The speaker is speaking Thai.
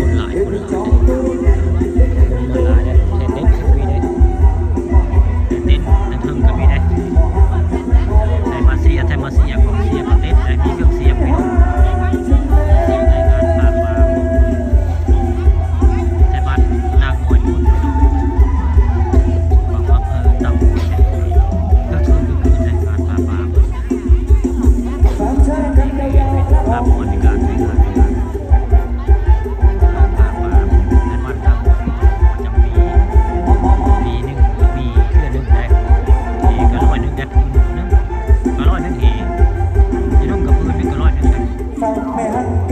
คนหลายคนหลายคนหลายเลยเด็กับพี่เด็ดเด็ดทึกับพี่ด็ดไทมาเสียไทยมาเสียของเสียประเทศไทยมีเครื่องเสียพี่น้องครับคนนี้ก็ คน